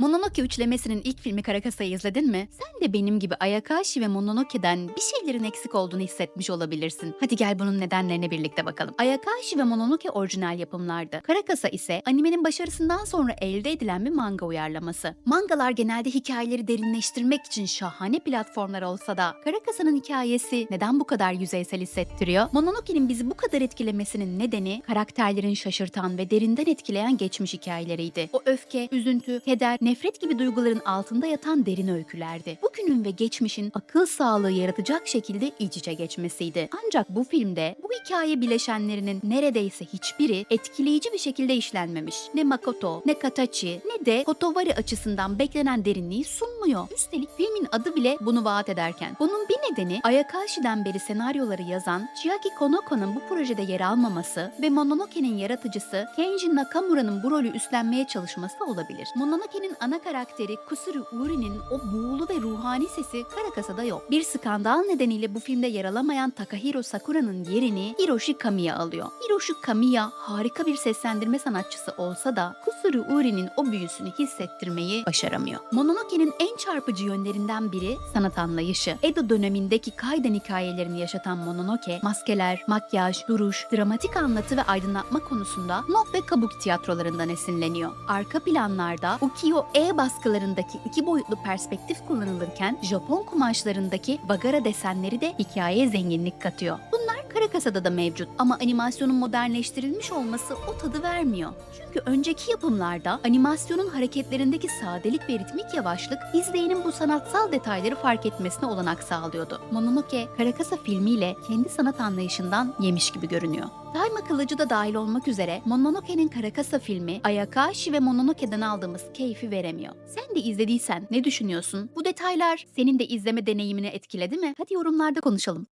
Mononoke üçlemesinin ilk filmi Karakasa'yı izledin mi? Sen de benim gibi Ayakashi ve Mononoke'den bir şeylerin eksik olduğunu hissetmiş olabilirsin. Hadi gel bunun nedenlerine birlikte bakalım. Ayakashi ve Mononoke orijinal yapımlardı. Karakasa ise animenin başarısından sonra elde edilen bir manga uyarlaması. Mangalar genelde hikayeleri derinleştirmek için şahane platformlar olsa da Karakasa'nın hikayesi neden bu kadar yüzeysel hissettiriyor? Mononoke'nin bizi bu kadar etkilemesinin nedeni karakterlerin şaşırtan ve derinden etkileyen geçmiş hikayeleriydi. O öfke, üzüntü, keder, nefret gibi duyguların altında yatan derin öykülerdi. Bugünün ve geçmişin akıl sağlığı yaratacak şekilde iç içe geçmesiydi. Ancak bu filmde bu hikaye bileşenlerinin neredeyse hiçbiri etkileyici bir şekilde işlenmemiş. Ne Makoto, ne Katachi, ne de Kotovari açısından beklenen derinliği sunmuyor. Üstelik filmin adı bile bunu vaat ederken. Bunun bir nedeni Ayakashi'den beri senaryoları yazan Chiaki Konoko'nun bu projede yer almaması ve Mononoke'nin yaratıcısı Kenji Nakamura'nın bu rolü üstlenmeye çalışması olabilir. Mononoke'nin ana karakteri Kusuru Uri'nin o buğulu ve ruhani sesi Karakasa'da yok. Bir skandal nedeniyle bu filmde yer alamayan Takahiro Sakura'nın yerini Hiroshi Kamiya alıyor. Hiroshi Kamiya harika bir seslendirme sanatçısı olsa da Kusuru Uri'nin o büyüsünü hissettirmeyi başaramıyor. Mononoke'nin en çarpıcı yönlerinden biri sanat anlayışı. Edo dönemindeki Kaiden hikayelerini yaşatan Mononoke, maskeler, makyaj, duruş, dramatik anlatı ve aydınlatma konusunda Noh ve Kabuki tiyatrolarından esinleniyor. Arka planlarda ukiyo-e baskılarındaki iki boyutlu perspektif kullanılırken Japon kumaşlarındaki bagara desenleri de hikayeye zenginlik katıyor. Bunlar Karakasa'da da mevcut ama animasyonun modernleştirilmiş olması o tadı vermiyor. Çünkü önceki yapımlarda animasyonun hareketlerindeki sadelik ve ritmik yavaşlık izleyenin bu sanatsal detayları fark etmesine olanak sağlıyordu. Mononoke, Karakasa filmiyle kendi sanat anlayışından yemiş gibi görünüyor. Daima Kılıcı da dahil olmak üzere Mononoke'nin Karakasa filmi Ayakashi ve Mononoke'den aldığımız keyfi veremiyor. Sen de izlediysen ne düşünüyorsun? Bu detaylar senin de izleme deneyimini etkiledi mi? Hadi yorumlarda konuşalım.